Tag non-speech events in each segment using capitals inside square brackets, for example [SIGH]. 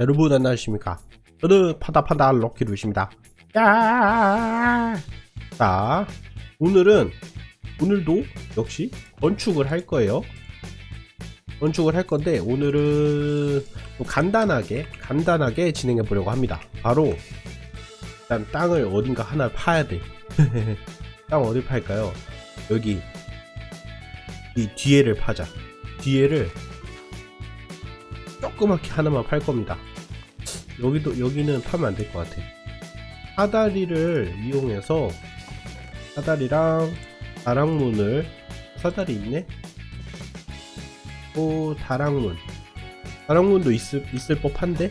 여러분 안녕하십니까? 저는 파다파다 럭키루십니다. 야! 자 오늘은 오늘도 역시 건축을 할 거예요. 건축을 할 건데 오늘은 좀 간단하게 간단하게 진행해 보려고 합니다. 바로 일단 땅을 어딘가 하나 파야 돼땅 [LAUGHS] 어디 팔까요? 여기 이 뒤에를 파자. 뒤에를 조그맣게 하나만 팔 겁니다. 여기도 여기는 파면 안 될 것 같아. 사다리를 이용해서 사다리랑 다랑문을 사다리 있네. 또 다랑문. 다랑문도 있을 있을 법한데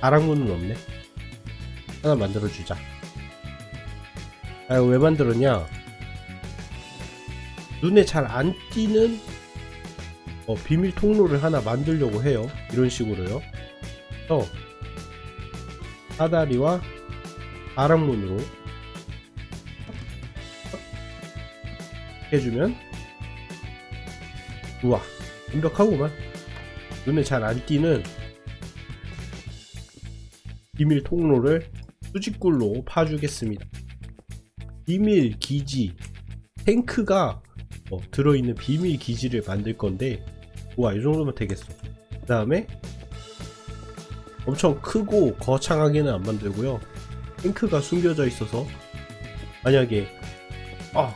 다랑문은 없네. 하나 만들어 주자. 아, 왜 만들었냐? 눈에 잘 안 띄는 어, 비밀 통로를 하나 만들려고 해요. 이런 식으로요. 그래서 사다리와 바람문으로 해주면 우와 완벽하구만. 눈에 잘 안 띄는 비밀 통로를 수직굴로 파주겠습니다. 비밀 기지 탱크가 어, 들어있는 비밀 기지를 만들 건데 우와 이 정도면 되겠어. 그 다음에 엄청 크고 거창하게는 안 만들고요. 탱크가 숨겨져 있어서 만약에 아.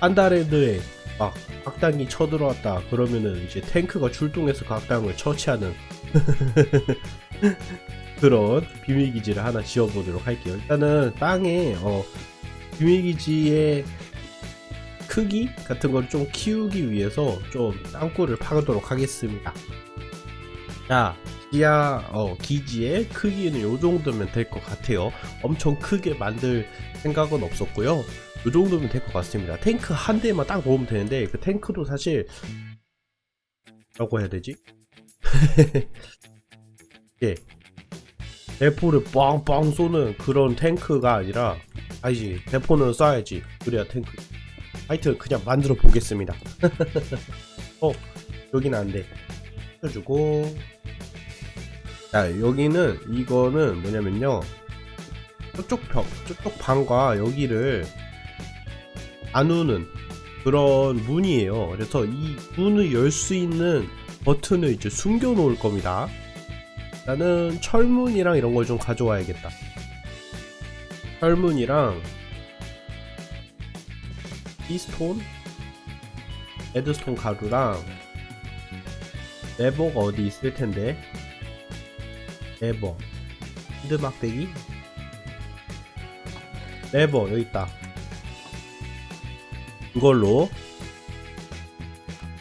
안다레드에 막 악당이 쳐들어왔다 그러면은 이제 탱크가 출동해서 그 악당을 처치하는 [LAUGHS] 그런 비밀기지를 하나 지어보도록 할게요. 일단은 땅에 어, 비밀기지에 크기 같은 걸 좀 키우기 위해서 좀 땅굴을 파도록 하겠습니다. 자, 지하 어, 기지의 크기는 요 정도면 될 것 같아요. 엄청 크게 만들 생각은 없었고요. 요 정도면 될 것 같습니다. 탱크 한 대만 딱 모으면 되는데 그 탱크도 사실 뭐라고 해야 되지? [LAUGHS] 예. 대포를 뻥뻥 쏘는 그런 탱크가 아니라 아니지 대포는 쏴야지 그래야 탱크 하여튼 그냥 만들어 보겠습니다. [LAUGHS] 어, 여기는 안 돼. 해주고. 자, 여기는, 이거는 뭐냐면요. 저쪽 벽, 저쪽 방과 여기를 나누는 그런 문이에요. 그래서 이 문을 열 수 있는 버튼을 이제 숨겨 놓을 겁니다. 나는 철문이랑 이런 걸 좀 가져와야겠다. 철문이랑 피스톤, 레드스톤 가루랑 레버가 어디 있을 텐데 레버, 핸드 막대기, 레버 여기 있다. 이걸로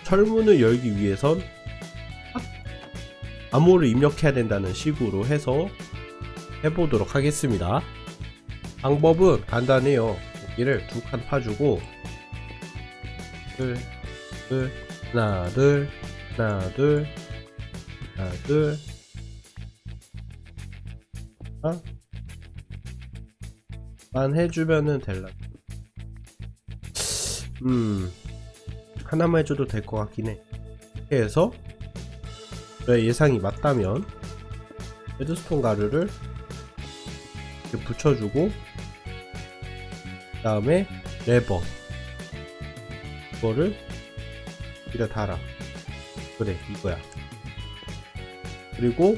철문을 열기 위해선 암호를 입력해야 된다는 식으로 해서 해보도록 하겠습니다. 방법은 간단해요. 여기를 두 칸 파주고 둘, 둘, 하나, 둘, 하나, 둘, 하나, 둘, 아, 만 해주면은 될라. 음, 하나만 해줘도 될 것 같긴 해. 이렇게 해서 저의 예상이 맞다면 레드스톤 가루를 이렇게 붙여주고 그 다음에 레버 이거를 여기다 달아. 그래 이거야. 그리고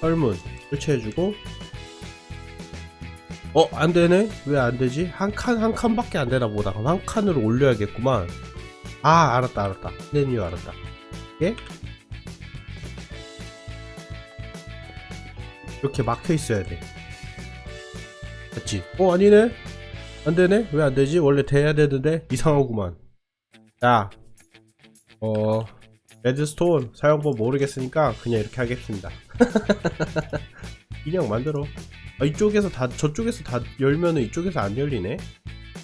설문 설치해주고. 어 안되네? 왜 안되지? 한 칸 한 칸밖에 안되나 보다. 그럼 한 칸으로 올려야겠구만. 아 알았다 알았다. 메뉴 알았다. 예? 이렇게 막혀 있어야 돼. 맞지? 어 아니네 안되네? 왜 안되지? 원래 돼야 되는데 이상하구만 자 어... 레드스톤 사용법 모르겠으니까 그냥 이렇게 하겠습니다 [LAUGHS] 그냥 만들어 아, 이쪽에서 다 저쪽에서 다 열면은 이쪽에서 안 열리네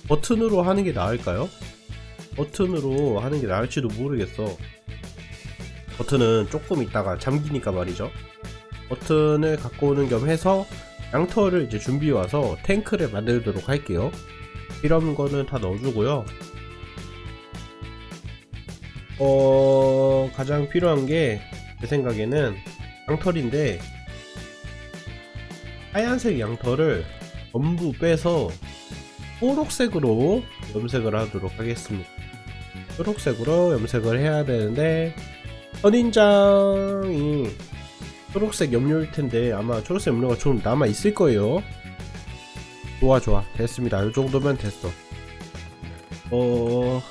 버튼으로 하는 게 나을까요? 버튼으로 하는 게 나을지도 모르겠어 버튼은 조금 있다가 잠기니까 말이죠 버튼을 갖고 오는 겸 해서 양털을 이제 준비해 와서 탱크를 만들도록 할게요. 필요한 거는 다 넣어주고요. 어 가장 필요한 게 제 생각에는 양털인데 하얀색 양털을 전부 빼서 초록색으로 염색을 하도록 하겠습니다. 초록색으로 염색을 해야 되는데 선인장이 초록색 염료일 텐데 아마 초록색 염료가 좀 남아 있을 거예요. 좋아 좋아 됐습니다. 이 정도면 됐어. 어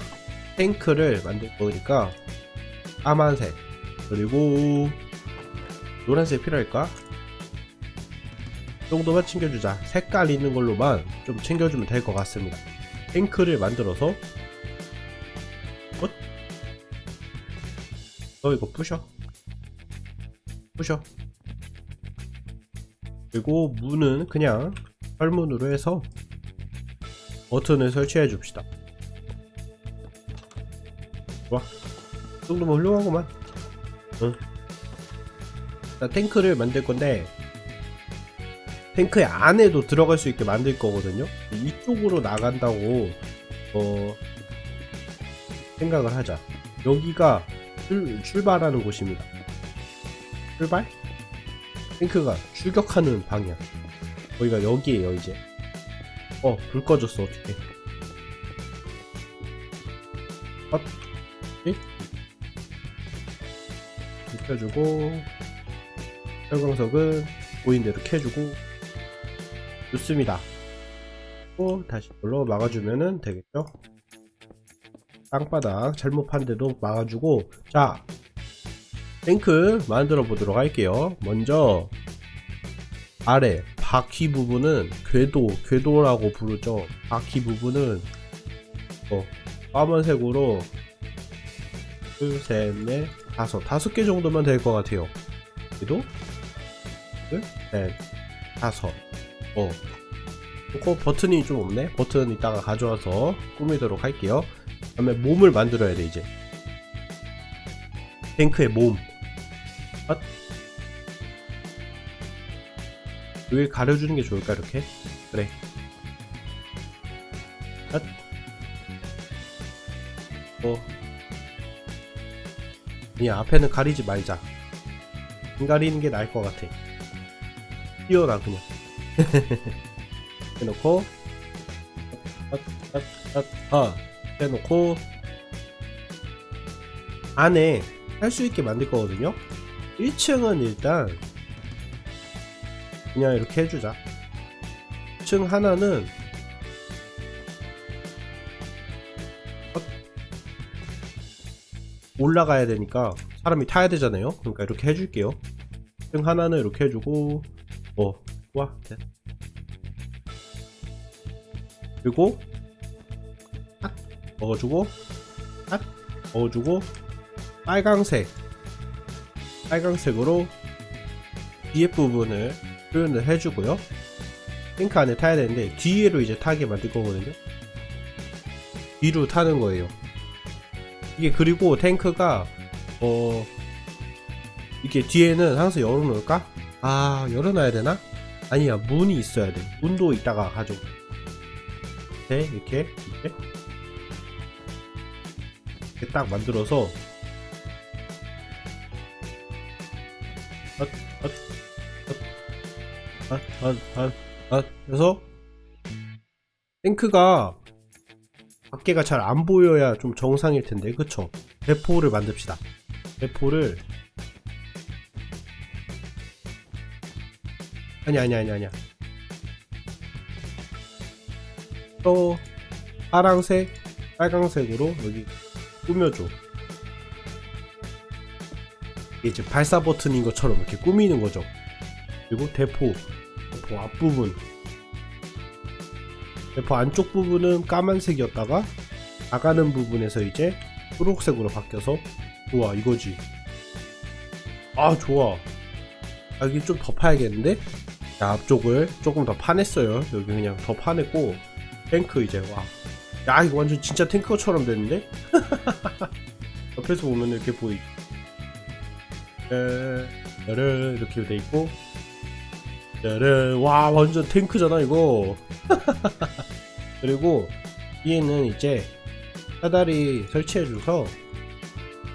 탱크를 만들 거니까 까만색 그리고 노란색 필요할까? 이 정도만 챙겨주자. 색깔 있는 걸로만 좀 챙겨주면 될 것 같습니다. 탱크를 만들어서 어? 너 이거 부셔. 부셔. 그리고 문은 그냥 철문으로 해서 버튼을 설치해 줍시다. 이 정도면 훌륭하구만. 응. 자, 탱크를 만들 건데, 탱크의 안에도 들어갈 수 있게 만들 거거든요. 이쪽으로 나간다고, 어, 생각을 하자. 여기가 출, 출발하는 곳입니다. 출발? 탱크가 출격하는 방향. 거기가 여기에요, 이제. 어, 불 꺼졌어, 어떡해. 어? 예? 불 켜주고, 철광석은 보인 대로 켜주고, 좋습니다. 또 다시 이걸로 막아주면은 되겠죠? 땅바닥 잘못 판 데도 막아주고, 자, 탱크 만들어 보도록 할게요. 먼저, 아래 바퀴 부분은 궤도, 궤도라고 부르죠. 바퀴 부분은 어, 까만색으로 둘, 셋, 넷, 다섯, 다섯 개 정도면 될 것 같아요. 궤도, 둘, 셋, 다섯. 어. 그 버튼이 좀 없네. 버튼 이따가 가져와서 꾸미도록 할게요. 그 다음에 몸을 만들어야 돼 이제. 탱크의 몸. 앗. 여기 가려주는 게 좋을까 이렇게? 그래. 앗. 어. 이 앞에는 가리지 말자. 안 가리는 게 나을 것 같아. 뛰어나 그냥. [LAUGHS] 해놓고 아 해놓고 안에 할 수 있게 만들 거거든요 1층은 일단 그냥 이렇게 해주자. 1층 하나는 올라가야 되니까 사람이 타야 되잖아요. 그러니까 이렇게 해줄게요. 1층 하나는 이렇게 해주고 어 좋아 됐. 그리고 딱 먹어주고 딱 먹어주고 빨강색 빨강색으로 뒤에 부분을 표현을 해주고요. 탱크 안에 타야 되는데 뒤로 이제 타게 만들 거거든요. 뒤로 타는 거예요. 이게 그리고 탱크가 어 이게 뒤에는 항상 열어놓을까? 아 열어놔야 되나? 아니야 문이 있어야 돼. 문도 이따가 가지고. 이렇게 이렇게 이렇게. 이렇게 딱 만들어서 그래서 탱크가 밖에가 잘 안 보여야 좀 정상일 텐데 그쵸 대포를 만듭시다 대포를 아니 아니 아니 아니야 또 파랑색, 빨강색으로 여기 꾸며줘. 이제 발사 버튼인 것처럼 이렇게 꾸미는 거죠. 그리고 대포, 대포 앞부분. 대포 안쪽 부분은 까만색이었다가 나가는 부분에서 이제 초록색으로 바뀌어서 좋아 이거지. 아 좋아. 아, 여기 좀 더 파야겠는데? 자, 앞쪽을 조금 더 파냈어요. 여기 그냥 더 파냈고 탱크 이제 와. 야 이거 완전 진짜 탱크처럼 됐는데? [LAUGHS] 옆에서 보면 이렇게 보이. 짜르 이렇게 돼 있고. 짜르 와 완전 탱크잖아 이거. [LAUGHS] 그리고 뒤에는 이제 사다리 설치해줘서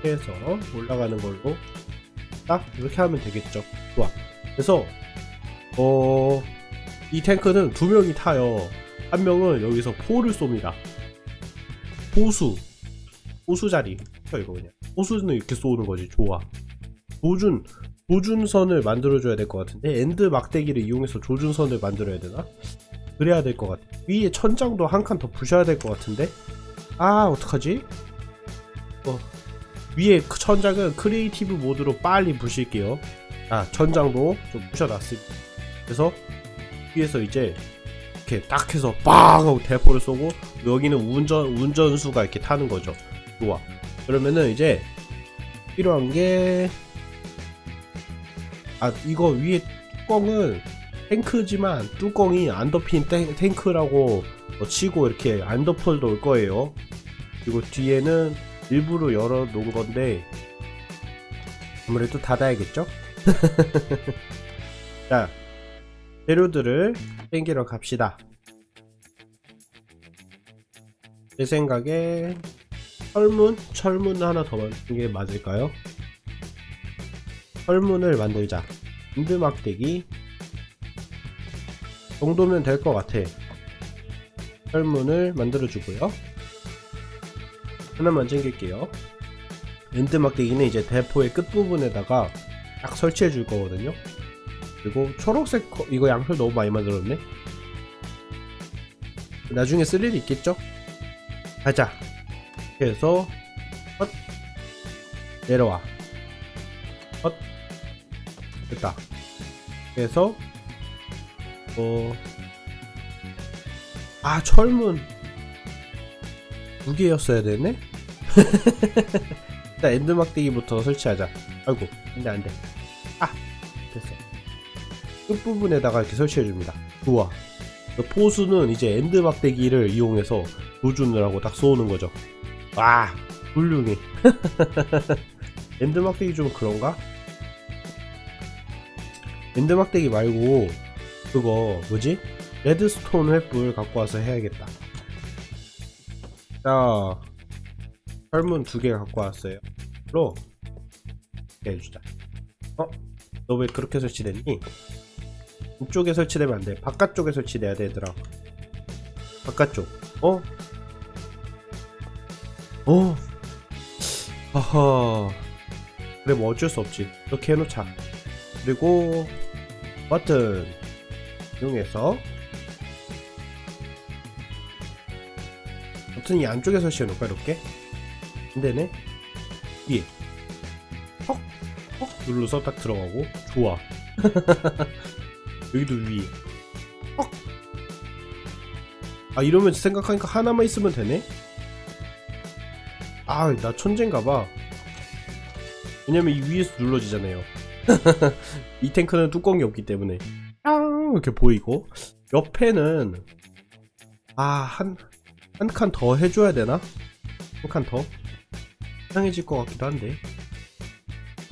해서 올라가는 걸로 딱 이렇게 하면 되겠죠. 좋아. 그래서 어, 이 탱크는 두 명이 타요. 한 명은 여기서 포를 쏩니다. 포수, 포수 자리. 쳐 이거 그냥. 포수는 이렇게 쏘는 거지. 좋아. 조준, 조준선을 만들어줘야 될 것 같은데 엔드 막대기를 이용해서 조준선을 만들어야 되나? 그래야 될 것 같아. 위에 천장도 한 칸 더 부셔야 될 것 같은데? 아 어떡하지? 어, 위에 그 천장은 크리에이티브 모드로 빨리 부실게요. 아 천장도 좀 부셔놨습니다. 그래서 위에서 이제 이렇게 딱 해서 빵 하고 대포를 쏘고 여기는 운전 운전수가 이렇게 타는 거죠. 좋아. 그러면은 이제 필요한 게 아 이거 위에 뚜껑은 탱크지만 뚜껑이 안 덮인 탱, 탱크라고 어, 치고 이렇게 안 덮어 놓을 거예요. 그리고 뒤에는 일부러 열어 놓은 건데 아무래도 닫아야겠죠? [LAUGHS] 자 재료들을 땡기러 갑시다. 제 생각에 철문? 철문 하나 더 만드는 게 맞을까요? 철문을 만들자. 인드 막대기 정도면 될 것 같아. 철문을 만들어주고요. 하나만 챙길게요. 엔드 막대기는 이제 대포의 끝부분에다가 딱 설치해 줄 거거든요. 그리고 초록색 거, 이거 양털 너무 많이 만들었네. 나중에 쓸 일이 있겠죠? 가자. 이렇게 해서 헛 내려와. 헛 됐다. 그래서 어. 아, 철문. 두 개였어야 되네? [LAUGHS] 일단 엔드 막대기부터 설치하자. 아이고, 안 돼, 안 돼. 아! 됐어. 끝 부분에다가 이렇게 설치해 줍니다. 좋아. 그 포수는 이제 엔드 막대기를 이용해서 하고 딱 쏘는 거죠. 와, 훌륭해. [LAUGHS] 엔드 막대기 좀 그런가? 엔드 막대기 말고 그거 뭐지? 레드스톤 횃불 갖고 와서 해야겠다. 자, 철문 두 개 갖고 왔어요. 로 해주자. 어? 너 왜 그렇게 설치됐니? 이쪽에 설치되면 안 돼. 바깥쪽에 설치돼야 돼, 얘들아. 바깥쪽. 어? 어? 하하. 그래, 뭐 어쩔 수 없지. 이렇게 해놓자. 그리고 버튼 이용해서 버튼이 안쪽에 설치해 놓을까 이렇게? 안되네. 위에. 헉! 헉! 눌러서 딱 들어가고. 좋아. [LAUGHS] 여기도 위에. 헉! 아 이러면 생각하니까 하나만 있으면 되네? 아 나 천재인가봐. 왜냐면 이 위에서 눌러지잖아요 [LAUGHS] 이 탱크는 뚜껑이 없기 때문에. 깡 이렇게 보이고. 옆에는 아한 한 칸 더 해줘야 되나? 한 칸 더? 이상해질 것 같기도 한데.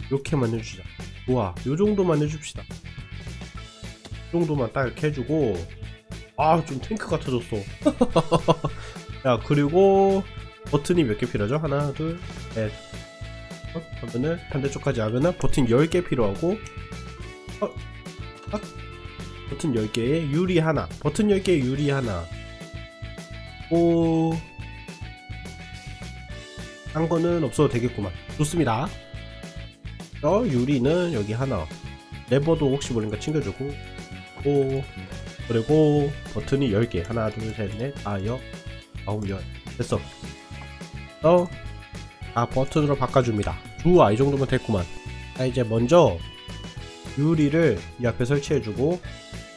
이렇게만 해주자 좋아 요 정도만 해줍시다. 이 정도만 딱 이렇게 해주고. 아 좀 탱크 같아졌어. [LAUGHS] 야 그리고 버튼이 몇 개 필요하죠? 하나 둘셋 어? 하면은 반대쪽까지 하면은 버튼 10개 필요하고 어? 어? 버튼 10개에 유리 하나 버튼 10개에 유리 하나. 오... 한 거는 없어도 되겠구만. 좋습니다. 어 유리는 여기 하나. 레버도 혹시 모르니까 챙겨주고. 오. 그리고 버튼이 10개. 하나 둘 셋넷 다여 아홉 열. 됐어. 어 아 버튼으로 바꿔줍니다. 좋아 이 정도면 됐구만. 자 이제 먼저 유리를 이 앞에 설치해주고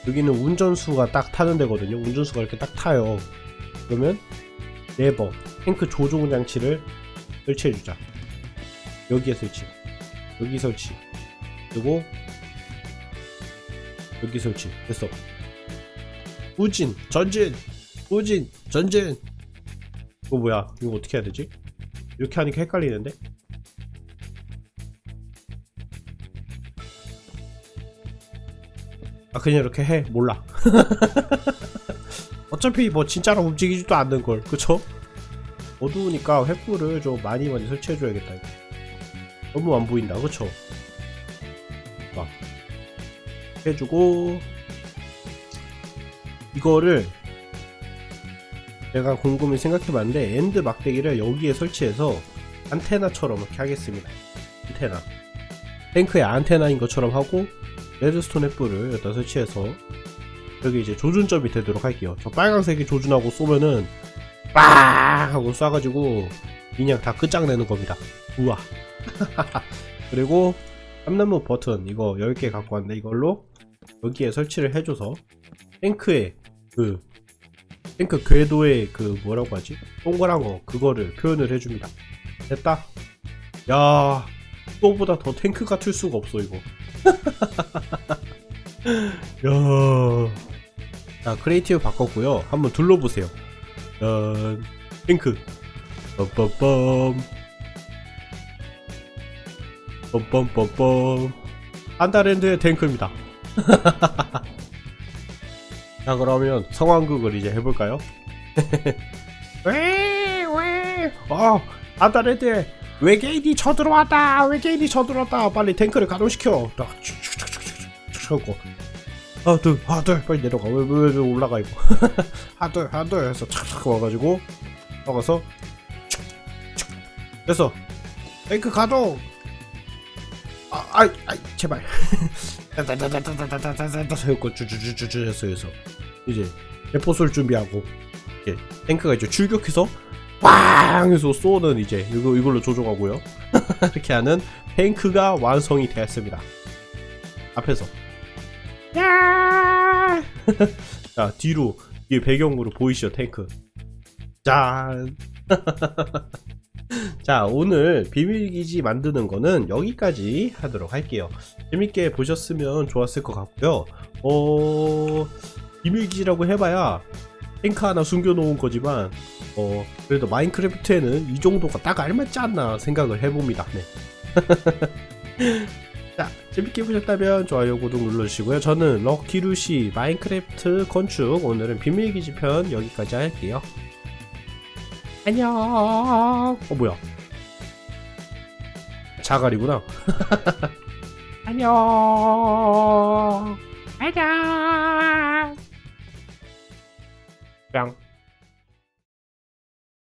여기는 운전수가 딱 타는 데거든요. 운전수가 이렇게 딱 타요. 그러면 레버 탱크 조종 장치를 설치해주자. 여기에 설치 여기 설치 그리고 여기 설치. 됐어. 우진 전진 우진 전진. 이거 뭐야? 이거 어떻게 해야 되지 이렇게 하니까 헷갈리는데? 아 그냥 이렇게 해. 몰라. [LAUGHS] 어차피 뭐 진짜로 움직이지도 않는 걸. 그쵸? 어두우니까 횃불을 좀 많이 많이 설치해 줘야겠다 이거. 너무 안 보인다. 그쵸? 막 해주고. 이거를 제가 곰곰이 생각해봤는데 엔드 막대기를 여기에 설치해서 안테나처럼 이렇게 하겠습니다. 안테나. 탱크의 안테나인 것처럼 하고 레드스톤 횃불을 여기다 설치해서 여기 이제 조준점이 되도록 할게요. 저 빨간색이 조준하고 쏘면은 빵 하고 쏴가지고 그냥 다 끝장내는 겁니다. 우와. [LAUGHS] 그리고 삼나무 버튼 이거 10개 갖고 왔는데 이걸로 여기에 설치를 해줘서 탱크의 그 탱크 궤도의 그 뭐라고 하지? 동그란 거 그거를 표현을 해줍니다. 됐다? 야 또보다 더 탱크 같을 수가 없어 이거. [LAUGHS] 야. 자 크리에이티브 바꿨고요. 한번 둘러보세요. 짠. 탱크. 빰빰빰. 빰빰빰빰. 안다랜드의 탱크입니다 [LAUGHS] 자 그러면 상황극을 이제 해볼까요? [LAUGHS] 왜 왜? 어 안다랜드에 외계인이 쳐들어왔다 외계인이 쳐들어왔다. 빨리 탱크를 가동시켜. 딱 하고 하둘 하둘. 빨리 내려가. 왜 왜 왜 올라가 이거? [LAUGHS] 하둘 하둘 해서 착착 와가지고 나가서 됐어 탱크 가동 아, 아이, 아이, 제발. 따다다다다다다다다 해고 쭈쭈쭈쭈 해서 해서 이제 대포 쏠 준비하고 이제 탱크가 이제 출격해서 빵 해서 쏘는 이제 이거 이걸로 조종하고요. [LAUGHS] 이렇게 하는 탱크가 완성이 되었습니다. 앞에서 야! [LAUGHS] 자 뒤로 이게 배경으로 보이시죠 탱크. 짠. [LAUGHS] [LAUGHS] 자 오늘 비밀기지 만드는 거는 여기까지 하도록 할게요. 재밌게 보셨으면 좋았을 것 같고요. 어 비밀기지라고 해봐야 탱크 하나 숨겨놓은 거지만 어 그래도 마인크래프트에는 이 정도가 딱 알맞지 않나 생각을 해봅니다. 네. [LAUGHS] 자 재밌게 보셨다면 좋아요 구독 눌러주시고요. 저는 럭키루시 마인크래프트 건축 오늘은 비밀기지 편 여기까지 할게요 안녕. 어 뭐야? 자갈이구나. [LAUGHS] 안녕. 안녕. 뿅.